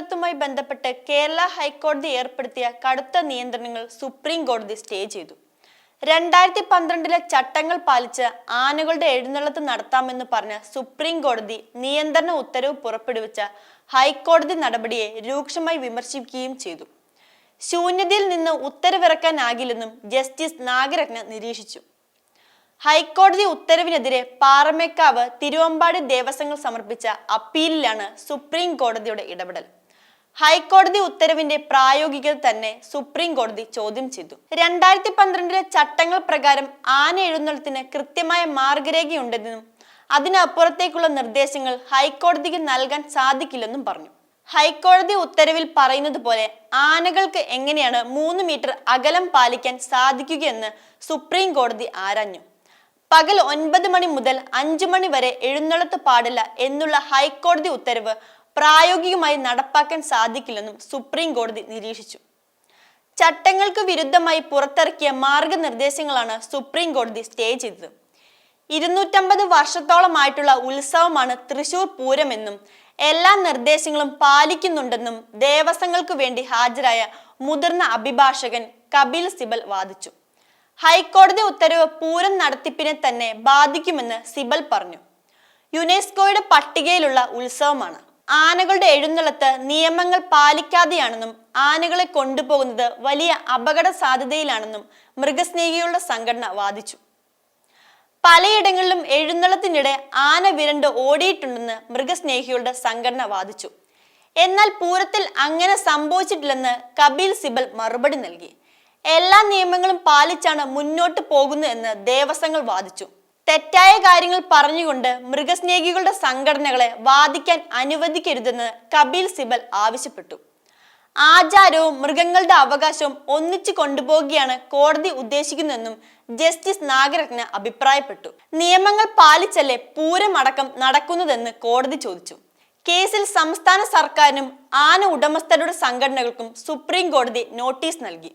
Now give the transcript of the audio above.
എഴുന്നള്ളത്തുമായി ബന്ധപ്പെട്ട് കേരള ഹൈക്കോടതി ഏർപ്പെടുത്തിയ കടുത്ത നിയന്ത്രണങ്ങൾ സുപ്രീം കോടതി സ്റ്റേ ചെയ്തു. രണ്ടായിരത്തി പന്ത്രണ്ടിലെ ചട്ടങ്ങൾ പാലിച്ച് ആനകളുടെ എഴുന്നള്ളത്ത് നടത്താമെന്ന് പറഞ്ഞ സുപ്രീം കോടതി നിയന്ത്രണ ഉത്തരവ് പുറപ്പെടുവിച്ച ഹൈക്കോടതി നടപടിയെ രൂക്ഷമായി വിമർശിക്കുകയും ചെയ്തു. ശൂന്യതയിൽ നിന്ന് ഉത്തരവിറക്കാനാകില്ലെന്നും ജസ്റ്റിസ് നാഗരത്ന നിരീക്ഷിച്ചു. ഹൈക്കോടതി ഉത്തരവിനെതിരെ പാറമേക്കാവ് തിരുവമ്പാടി ദേവസ്വങ്ങൾ സമർപ്പിച്ച അപ്പീലിലാണ് സുപ്രീം കോടതിയുടെ ഇടപെടൽ. ഹൈക്കോടതി ഉത്തരവിന്റെ പ്രായോഗികത തന്നെ സുപ്രീം കോടതി ചോദ്യം ചെയ്തു. രണ്ടായിരത്തി പന്ത്രണ്ടിലെ ചട്ടങ്ങൾ പ്രകാരം ആന എഴുന്നള്ളത്തിന് കൃത്യമായ മാർഗരേഖയുണ്ടെന്നും അതിനപ്പുറത്തേക്കുള്ള നിർദ്ദേശങ്ങൾ ഹൈക്കോടതിക്ക് നൽകാൻ സാധിക്കില്ലെന്നും പറഞ്ഞു. ഹൈക്കോടതി ഉത്തരവിൽ പറയുന്നത് പോലെ ആനകൾക്ക് എങ്ങനെയാണ് മൂന്ന് മീറ്റർ അകലം പാലിക്കാൻ സാധിക്കുകയെന്ന് സുപ്രീം കോടതി ആരാഞ്ഞു. പകൽ ഒൻപത് മണി മുതൽ അഞ്ചു മണി വരെ എഴുന്നള്ളത്ത് പാടില്ല എന്നുള്ള ഹൈക്കോടതി ഉത്തരവ് പ്രായോഗികമായി നടപ്പാക്കാൻ സാധിക്കില്ലെന്നും സുപ്രീം കോടതി നിരീക്ഷിച്ചു. ചട്ടങ്ങൾക്ക് വിരുദ്ധമായി പുറത്തിറക്കിയ മാർഗനിർദ്ദേശങ്ങളാണ് സുപ്രീം കോടതി സ്റ്റേ ചെയ്തത്. ഇരുന്നൂറ്റമ്പത് വർഷത്തോളമായിട്ടുള്ള ഉത്സവമാണ് തൃശൂർ പൂരമെന്നും എല്ലാ നിർദ്ദേശങ്ങളും പാലിക്കുന്നുണ്ടെന്നും ദേവസ്വങ്ങൾക്ക് വേണ്ടി ഹാജരായ മുതിർന്ന അഭിഭാഷകൻ കപിൽ സിബൽ വാദിച്ചു. ഹൈക്കോടതി ഉത്തരവ് പൂരം നടത്തിപ്പിനെ തന്നെ ബാധിക്കുമെന്ന് സിബൽ പറഞ്ഞു. യുനെസ്കോയുടെ പട്ടികയിലുള്ള ഉത്സവമാണ്. ആനകളുടെ എഴുന്നള്ളത്ത് നിയമങ്ങൾ പാലിക്കാതെയാണെന്നും ആനകളെ കൊണ്ടുപോകുന്നത് വലിയ അപകട സാധ്യതയിലാണെന്നും മൃഗസ്നേഹികളുടെ സംഘടന വാദിച്ചു. പലയിടങ്ങളിലും എഴുന്നള്ളത്തിനിടെ ആന വിരണ്ട് ഓടിയിട്ടുണ്ടെന്ന് മൃഗസ്നേഹികളുടെ സംഘടന വാദിച്ചു. എന്നാൽ പൂരത്തിൽ അങ്ങനെ സംഭവിച്ചിട്ടില്ലെന്ന് കപിൽ സിബൽ മറുപടി നൽകി. എല്ലാ നിയമങ്ങളും പാലിച്ചാണ് മുന്നോട്ട് പോകുന്നു എന്ന് ദേവസ്വങ്ങൾ വാദിച്ചു. തെറ്റായ കാര്യങ്ങൾ പറഞ്ഞുകൊണ്ട് മൃഗസ്നേഹികളുടെ സംഘടനകളെ വാദിക്കാൻ അനുവദിക്കരുതെന്ന് കപിൽ സിബൽ ആവശ്യപ്പെട്ടു. ആചാരവും മൃഗങ്ങളുടെ അവകാശവും ഒന്നിച്ചു കൊണ്ടുപോകുകയാണ് കോടതി ഉദ്ദേശിക്കുന്നതെന്നും ജസ്റ്റിസ് നാഗരത്ന അഭിപ്രായപ്പെട്ടു. നിയമങ്ങൾ പാലിച്ചല്ലേ പൂരമടക്കം നടക്കുന്നതെന്ന് കോടതി ചോദിച്ചു. കേസിൽ സംസ്ഥാന സർക്കാരിനും ആന ഉടമസ്ഥരുടെ സംഘടനകൾക്കും സുപ്രീം കോടതി നോട്ടീസ് നൽകി.